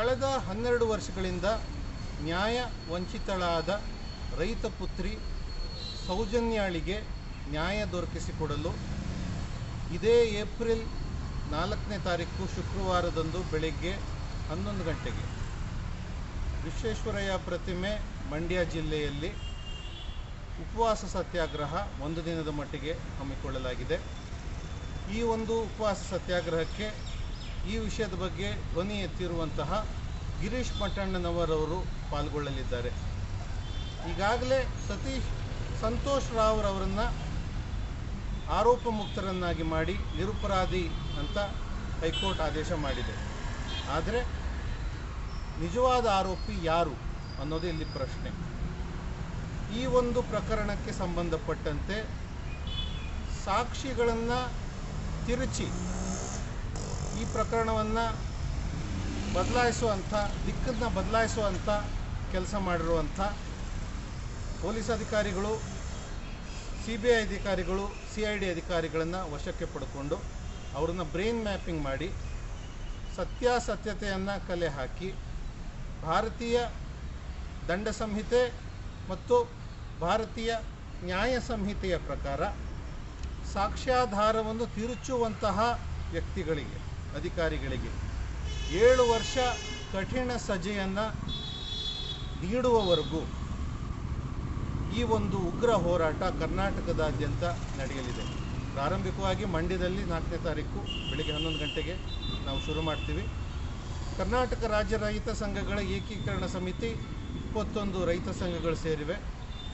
ಕಳೆದ ಹನ್ನೆರಡು ವರ್ಷಗಳಿಂದ ನ್ಯಾಯ ವಂಚಿತಳಾದ ರೈತ ಪುತ್ರಿ ಸೌಜನ್ಯಾಳಿಗೆ ನ್ಯಾಯ ದೊರಕಿಸಿಕೊಡಲು ಇದೇ ಏಪ್ರಿಲ್ ನಾಲ್ಕನೇ ತಾರೀಕು ಶುಕ್ರವಾರದಂದು ಬೆಳಗ್ಗೆ ಹನ್ನೊಂದು ಗಂಟೆಗೆ ವಿಶ್ವೇಶ್ವರಯ್ಯ ಪ್ರತಿಮೆ ಮಂಡ್ಯ ಜಿಲ್ಲೆಯಲ್ಲಿ ಉಪವಾಸ ಸತ್ಯಾಗ್ರಹ ಒಂದು ದಿನದ ಮಟ್ಟಿಗೆ ಹಮ್ಮಿಕೊಳ್ಳಲಾಗಿದೆ. ಈ ಒಂದು ಉಪವಾಸ ಸತ್ಯಾಗ್ರಹಕ್ಕೆ ಈ ವಿಷಯದ ಬಗ್ಗೆ ಧ್ವನಿ ಎತ್ತಿರುವಂತಹ ಗಿರೀಶ್ ಮಠಣ್ಣನವರವರು ಪಾಲ್ಗೊಳ್ಳಲಿದ್ದಾರೆ. ಈಗಾಗಲೇ ಸತೀಶ್ ಸಂತೋಷ್ ರಾವ್ರವರನ್ನು ಆರೋಪ ಮುಕ್ತರನ್ನಾಗಿ ಮಾಡಿ ನಿರುಪರಾಧಿ ಅಂತ ಹೈಕೋರ್ಟ್ ಆದೇಶ ಮಾಡಿದೆ. ಆದರೆ ನಿಜವಾದ ಆರೋಪಿ ಯಾರು ಅನ್ನೋದು ಇಲ್ಲಿ ಪ್ರಶ್ನೆ. ಈ ಒಂದು ಪ್ರಕರಣಕ್ಕೆ ಸಂಬಂಧಪಟ್ಟಂತೆ ಸಾಕ್ಷಿಗಳನ್ನು ತಿರುಚಿ ಈ ಪ್ರಕರಣವನ್ನು ಬದಲಾಯಿಸುವಂಥ, ದಿಕ್ಕನ್ನು ಬದಲಾಯಿಸುವಂಥ ಕೆಲಸ ಮಾಡಿರುವಂಥ ಪೊಲೀಸ್ ಅಧಿಕಾರಿಗಳು ಸಿ ಬಿ ಐ ಅಧಿಕಾರಿಗಳು ಸಿ ಐ ಡಿ ಅಧಿಕಾರಿಗಳನ್ನು ವಶಕ್ಕೆ ಪಡ್ಕೊಂಡು ಅವ್ರನ್ನ ಬ್ರೈನ್ ಮ್ಯಾಪಿಂಗ್ ಮಾಡಿ ಸತ್ಯಾಸತ್ಯತೆಯನ್ನು ಕಲೆ ಹಾಕಿ ಭಾರತೀಯ ದಂಡ ಸಂಹಿತೆ ಮತ್ತು ಭಾರತೀಯ ನ್ಯಾಯ ಸಂಹಿತೆಯ ಪ್ರಕಾರ ಸಾಕ್ಷ್ಯಾಧಾರವನ್ನು ತಿರುಚುವಂತಹ ವ್ಯಕ್ತಿಗಳಿಗೆ ಅಧಿಕಾರಿಗಳಿಗೆ. ಏಳು ವರ್ಷ ಕಠಿಣ ಸಜೆಯನ್ನು ನೀಡುವವರೆಗೂ ಈ ಒಂದು ಉಗ್ರ ಹೋರಾಟ ಕರ್ನಾಟಕದಾದ್ಯಂತ ನಡೆಯಲಿದೆ. ಪ್ರಾರಂಭಿಕವಾಗಿ ಮಂಡ್ಯದಲ್ಲಿ ನಾಲ್ಕನೇ ತಾರೀಕು ಬೆಳಿಗ್ಗೆ ಹನ್ನೊಂದು ಗಂಟೆಗೆ ನಾವು ಶುರು ಮಾಡ್ತೀವಿ. ಕರ್ನಾಟಕ ರಾಜ್ಯ ರೈತ ಸಂಘಗಳ ಏಕೀಕರಣ ಸಮಿತಿ ಇಪ್ಪತ್ತೊಂದು ರೈತ ಸಂಘಗಳು ಸೇರಿವೆ.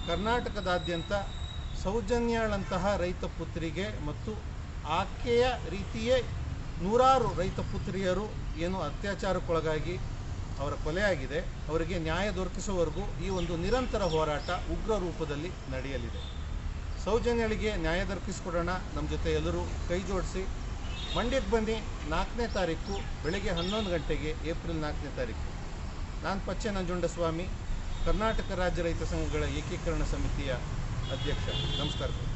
ಕರ್ನಾಟಕದಾದ್ಯಂತ ಸೌಜನ್ಯಾಳಂತಹ ರೈತ ಪುತ್ರಿಗೆ ಮತ್ತು ಆಕೆಯ ರೀತಿಯೇ ನೂರಾರು ರೈತ ಪುತ್ರಿಯರು ಏನು ಅತ್ಯಾಚಾರಕ್ಕೊಳಗಾಗಿ ಅವರ ಕೊಲೆಯಾಗಿದೆ. ಅವರಿಗೆ ನ್ಯಾಯ ದೊರಕಿಸುವವರೆಗೂ ಈ ಒಂದು ನಿರಂತರ ಹೋರಾಟ ಉಗ್ರ ರೂಪದಲ್ಲಿ ನಡೆಯಲಿದೆ. ಸೌಜನ್ಯಳಿಗೆ ನ್ಯಾಯ ದೊರಕಿಸಿಕೊಡೋಣ. ನಮ್ಮ ಜೊತೆ ಎಲ್ಲರೂ ಕೈ ಜೋಡಿಸಿ. ಮಂಡ್ಯಕ್ಕೆ ಬನ್ನಿ. ನಾಲ್ಕನೇ ತಾರೀಕು ಬೆಳಗ್ಗೆ ಹನ್ನೊಂದು ಗಂಟೆಗೆ ಏಪ್ರಿಲ್ ನಾಲ್ಕನೇ ತಾರೀಕು. ನಾನು ಪಚ್ಚೆ ನಂಜುಂಡಸ್ವಾಮಿ, ಕರ್ನಾಟಕ ರಾಜ್ಯ ರೈತ ಸಂಘಗಳ ಏಕೀಕರಣ ಸಮಿತಿಯ ಅಧ್ಯಕ್ಷ. ನಮಸ್ಕಾರ.